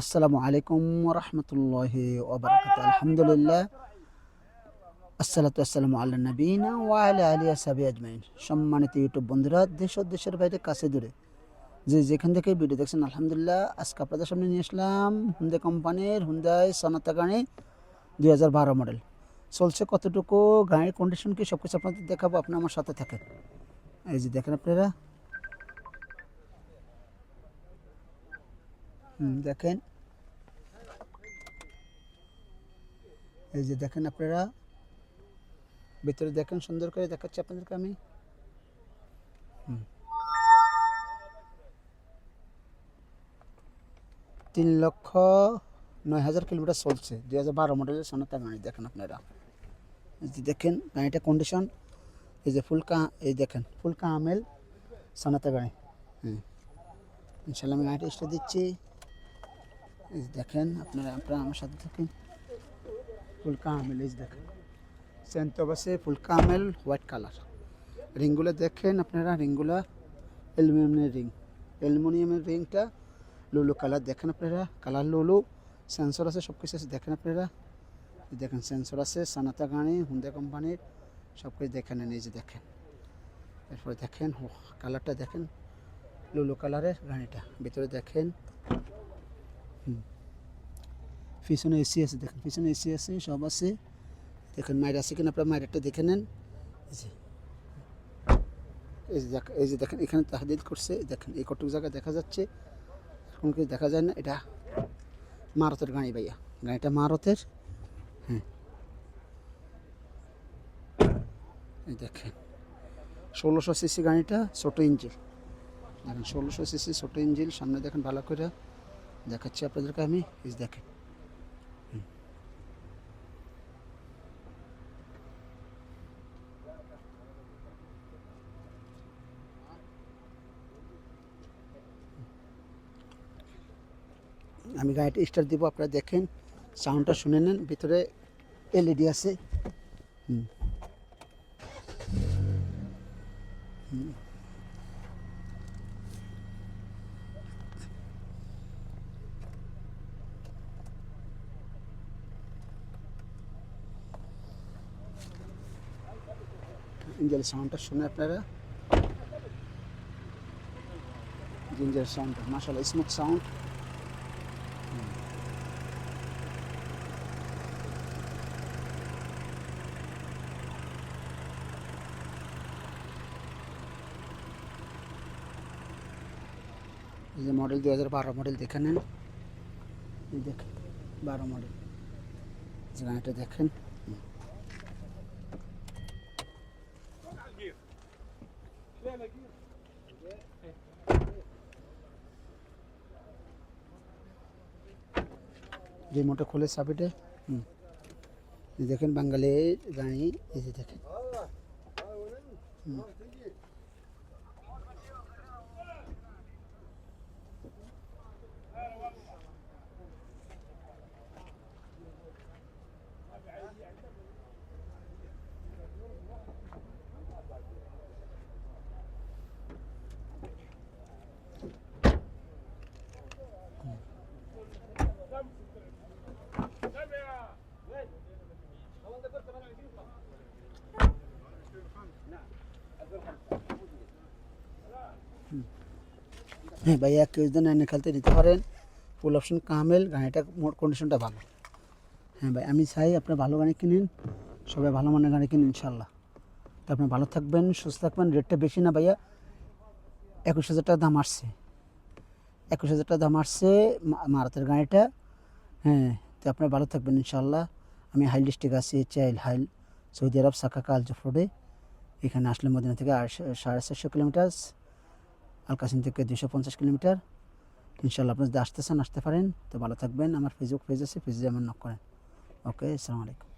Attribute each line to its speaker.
Speaker 1: আসসালামু আলাইকুম রহমতুল্লাহ আলহামদুলিল্লাহ। আসসালাতু আসসালামু আল্লাহ নবীনা ওয়ালা আলী আসাবি আজমাইন। সম্মানিত ইউটিউব বন্ধুরা, দেশ ও দেশের বাইরে, কাছে দূরে। যে যেখান থেকে ভিডিও দেখছেন, আলহামদুলিল্লাহ, আজকে আপনাদের সামনে নিয়ে আসলাম হুন্দে কোম্পানির হুন্দাই সনাতা গাড়ি দুই হাজার বারো মডেল। চলছে কতটুকু, গাড়ির কন্ডিশন কি সব কিছু আপনাদের দেখাবো, আপনি আমার সাথে থাকেন। এই যে দেখেন আপনারা দেখেন। এই যে দেখেন আপনারা। ভিতরে দেখেন, সুন্দর করে দেখাচ্ছি আপনাদেরকে আমি। তিন লক্ষ নয় হাজার কিলোমিটার চলছে। দুই হাজার বারো মডেলের সোনাতা গাড়ি দেখেন আপনারা। যে দেখেন, গাড়িটা কন্ডিশন এই যে ফুলকা এই দেখেন ফুলকা আমেল সোনাতা গাড়ি হ্যাঁ ইনশাল্লাহ আমি গাড়িটা দিচ্ছি। দেখেন, আপনারা আপনারা আমার সাথে থাকেন। ফুল কামেল এই দেখেন। সেন্ট অবশ্যই ফুল কামেল হোয়াইট কালার। রিংগুলো দেখেন আপনারা, রিংগুলো অ্যালুমিনিয়ামের রিং। অ্যালুমিনিয়ামের রিংটা লুলু কালার, দেখেন আপনারা, কালার লুলু। সেন্সর আছে সব কিছু আছে, দেখেন আপনারা। দেখেন, সেন্সর আছে, সানাতা গাড়ি হুন্দা কোম্পানির সব কিছু দেখেন এই যে দেখেন। এরপরে দেখেন কালারটা দেখেন, লুলু কালারের গাড়িটা ভিতরে দেখেন পিছনে এসি আছে, দেখেন, পিছনে এসি আছে, সব আছে। দেখেন মায়ের আছে কিনা, আপনার মায়েরটা দেখে নেন। এই যে এই যে দেখ- এই যে দেখেন, এখানে তাহাদিদ করছে। দেখেন, এই কটুক জায়গা দেখা যাচ্ছে। কোনো কিছু দেখা যায় না, এটা মারতের গাড়ি ভাইয়া। গাড়িটা মারতের হ্যাঁ। এই দেখেন, ষোলোশো সিসি গাড়িটা ছোটো ইঞ্জিল দেখেন, ষোলোশো সিসি ছোটো ইঞ্জিল সামনে দেখেন, ভালো করে দেখাচ্ছি আপনাদেরকে আমি। দেখেন আমি গাড়িটা স্টার্ট দিব, আপনারা দেখেন সাউন্ডটা শুনে নেন, ভিতরে এলইডি আছে। হুম। সাউন্ডটা শুনে আপনারা। জিঞ্জার সাউন্ডটা মাসাল্লাহ স্মুথ সাউন্ড যে মডেল দু হাজার বারো মডেল দেখে নেন দেখেন, বারো মডেল যে গাড়িটা দেখেন। রিমোটে খুলে চাবিটে, হুম দেখেন বাঙালি গাড়ি দেখেন। হ্যাঁ ভাইয়া কেউ যদি এনে খেলতে নিতে পারেন ফুল অপশন কামেল, গাড়িটা কন্ডিশনটা ভালো। হ্যাঁ ভাই, আমি চাই আপনার ভালো গাড়ি কিনুন, সবাই ভালো মানের গাড়ি কিনুন ইনশাল্লাহ তো আপনি ভালো থাকবেন, সুস্থ থাকবেন রেটটা বেশি না, ভাইয়া। একুশ হাজার টাকা দাম আসছে। একুশ হাজার টাকা দাম আসছে মারুতির গাড়িটা। হ্যাঁ তো আপনার ভালো থাকবেন ইনশাল্লাহ আমি হাইল ডিস্ট্রিক্ট আছি চাইল হাইল, সৌদি আরব, সাকা কালজ রোডে এখানে আসলে মদিনা থেকে সাড়ে চারশো কিলোমিটার আলকাসিন থেকে দুশো পঞ্চাশ কিলোমিটার ইনশাল্লাহ আপনি যদি আসতে চান, আসতে পারেন। তো ভালো থাকবেন। আমার ফেসবুক পেজ আছে পেজে আমার নক করেন। ওকে আসসালামু আলাইকুম।